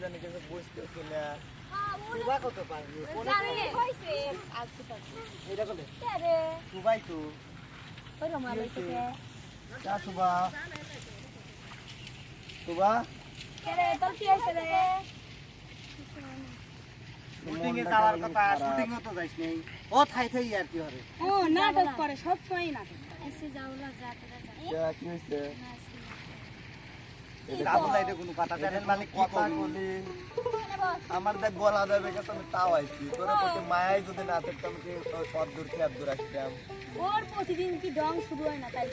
জানি কিছু বুঝতেছি না তুবা কত পারবি এটা তুবাই তো তুবা তুবা ও নাটক করে সব সময় নাটক যা যা কে হইছে কাবুল লাইটে কোনো কথা জানেন মানে কি কথা করবি বলি আমার দেখ গলা দেবে আমি তাও আইছি। তোর প্রতি মায়াই যদি না থাকতাম কি কত দূর দূর আসতাম? ওর প্রতিদিন কি ডং শুরু হয় না তাই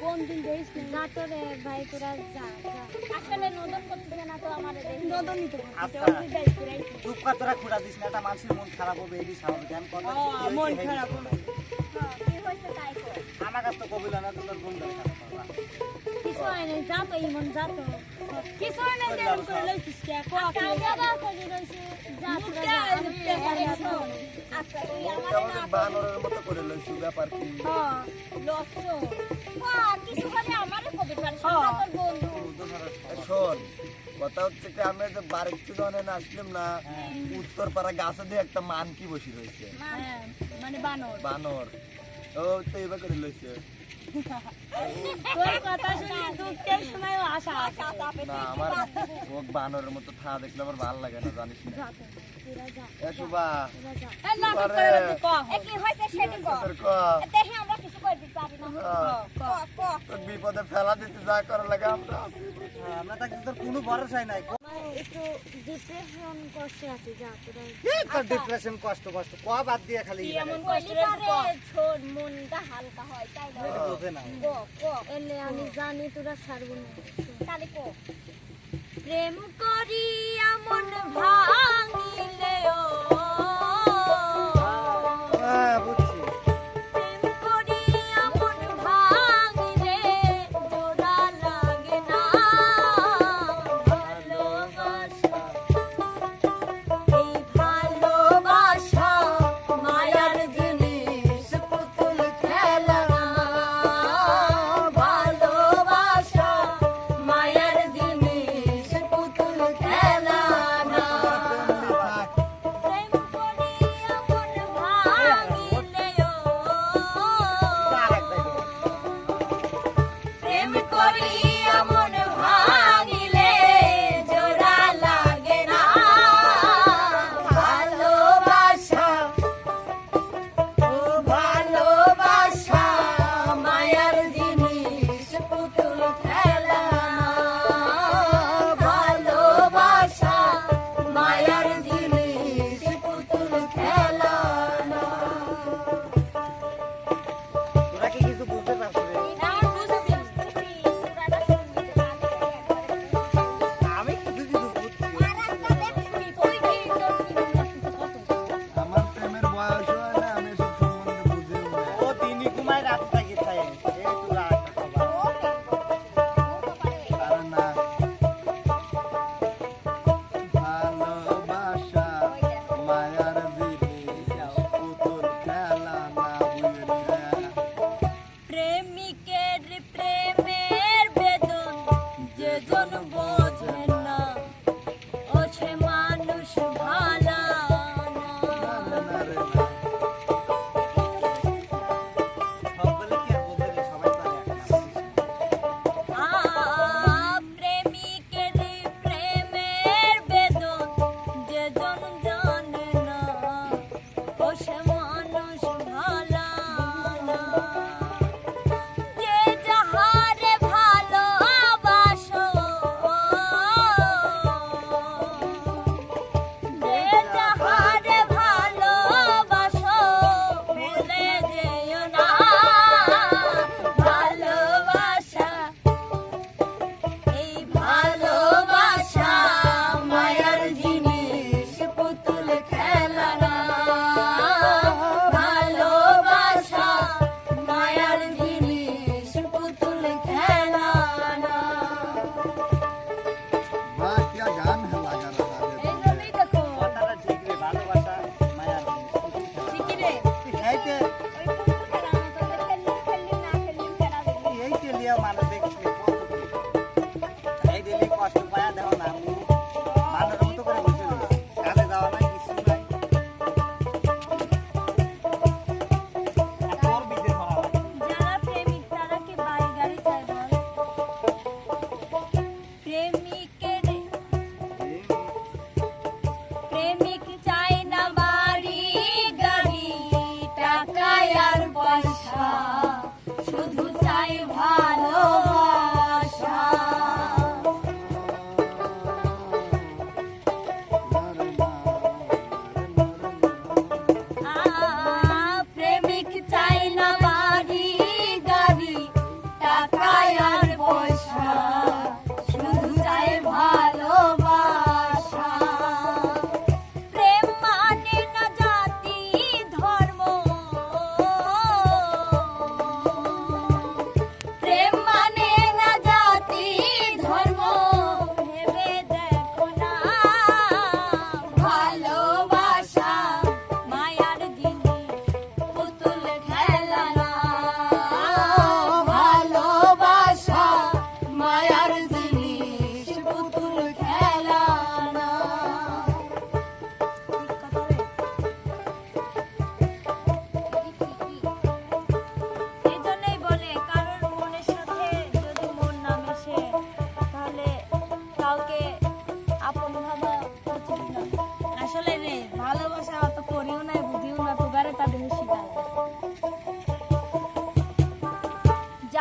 কোন দিন দেখিস না? যা তো রে ভাই তোরা যা যা। আসলে নদন করতে না তো আমার নদন নিতে আচ্ছা। চুপ কর তোরা খুঁড়া দিস না এটা মানুষের মন খারাপ হবে এই স্বাভাবিক মন খারাপ শোনা। কি হইছে তাই কর আমার কাছে তো কবিলা না তোর গুণ। কিছু হয় নাই যা তো ইমন যা তো। কিছু হয় না যেরকম করে লইছিস কে কো কাজে বা করে রইছে যা তোরা যা আমি আচ্ছা তুই মুখটা আমারে বানরের মতো করে লইছি ব্যাপার কি? হ্যাঁ লস হ্যাঁ কিছু হলে আমারে কবি পারে তোর বন্ধু। শোন কথা হচ্ছে কি আমি যে বাড়ির থেকে অনেক আসলাম না উত্তর পাড়া গাছে দিয়ে একটা মানকি বসে রয়েছে। হ্যাঁ মানে বানর। বানর। ও তো এবার করে লইছে। তোর কথা শুনে দুঃখের সময় আশা আসে না আমার ও বানরের মতো থা দেখলে আমার ভালো লাগে না জানিস না। এ সুবা। এই নাটক করে ক? এ কি হইছে সেটি কর তোর ক? দেখে আমরা কিছু কই দিতে পারি না। ক ক তোর বিপদে ফেলা দিতে যা করা লাগে আমরা হ্যাঁ, আমরা তাকে তোর কোনো ভরসাই নাই। একটু ডিপ্রেশন কষ্টে আছি যা তোরা তোর ডিপ্রেশন কষ্ট কষ্ট ক বাদ দিয়ে খালি এমন কষ্ট আছে ছোট মনটা হালকা হয় তাই না? এটা না। ক ক এলে আমি জানি তোরা ছাড়বো না। তাহলে ক? প্রেম করি Porque ele é uma vez que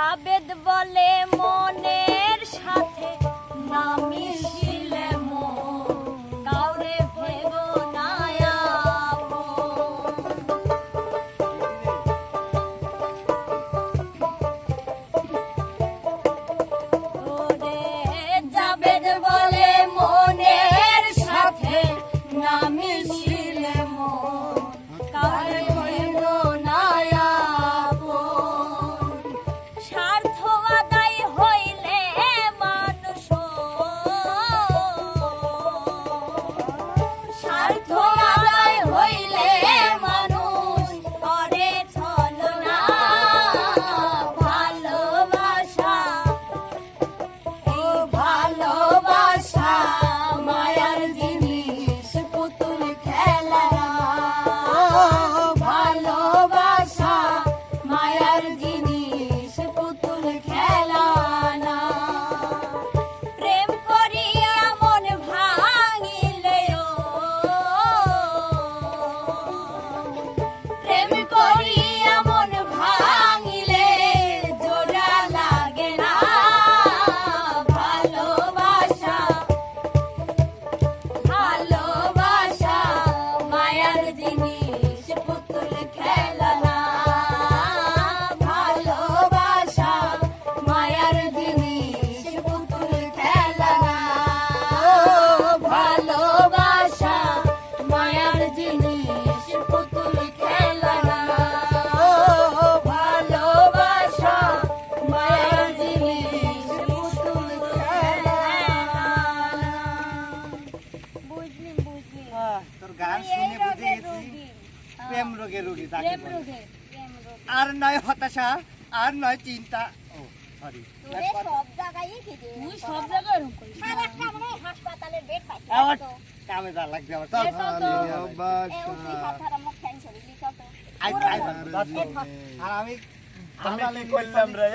আবেদ বলে মনের সাথে না আর নয় হতাশা আর নয় চিন্তা। ও সরি তোরে সব জায়গায় তুই সব জায়গায় এরকম করিস মনে হয় বেড পাইছে আবার কামে যা লাগবে আমার চল। এসো তো। এ উঠি হাত ধরা মুখ ফ্যান ছড়ি লিখো তো। আই আই আর আমি আমি কি করলাম রে?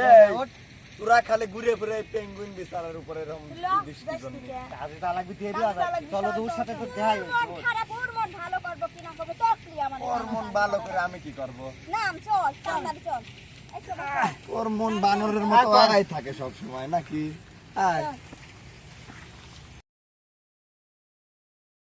তোরা খালি ঘুরে ঘুরে পেঙ্গুইন বিছানার উপরে এরকম দৃষ্টি জন্য কাজে যা দিয়ে দিও চলো তো সাথে তো দেখাই মন খারাপ ওর মন ভালো করব কিনা করব। তখলি আমার ওর মন ভালো করে আমি কি করব? নাম চল তাড়াতাড়ি চল। ওর মন বানরের মতো আগাই থাকে সব সময় নাকি? আয়।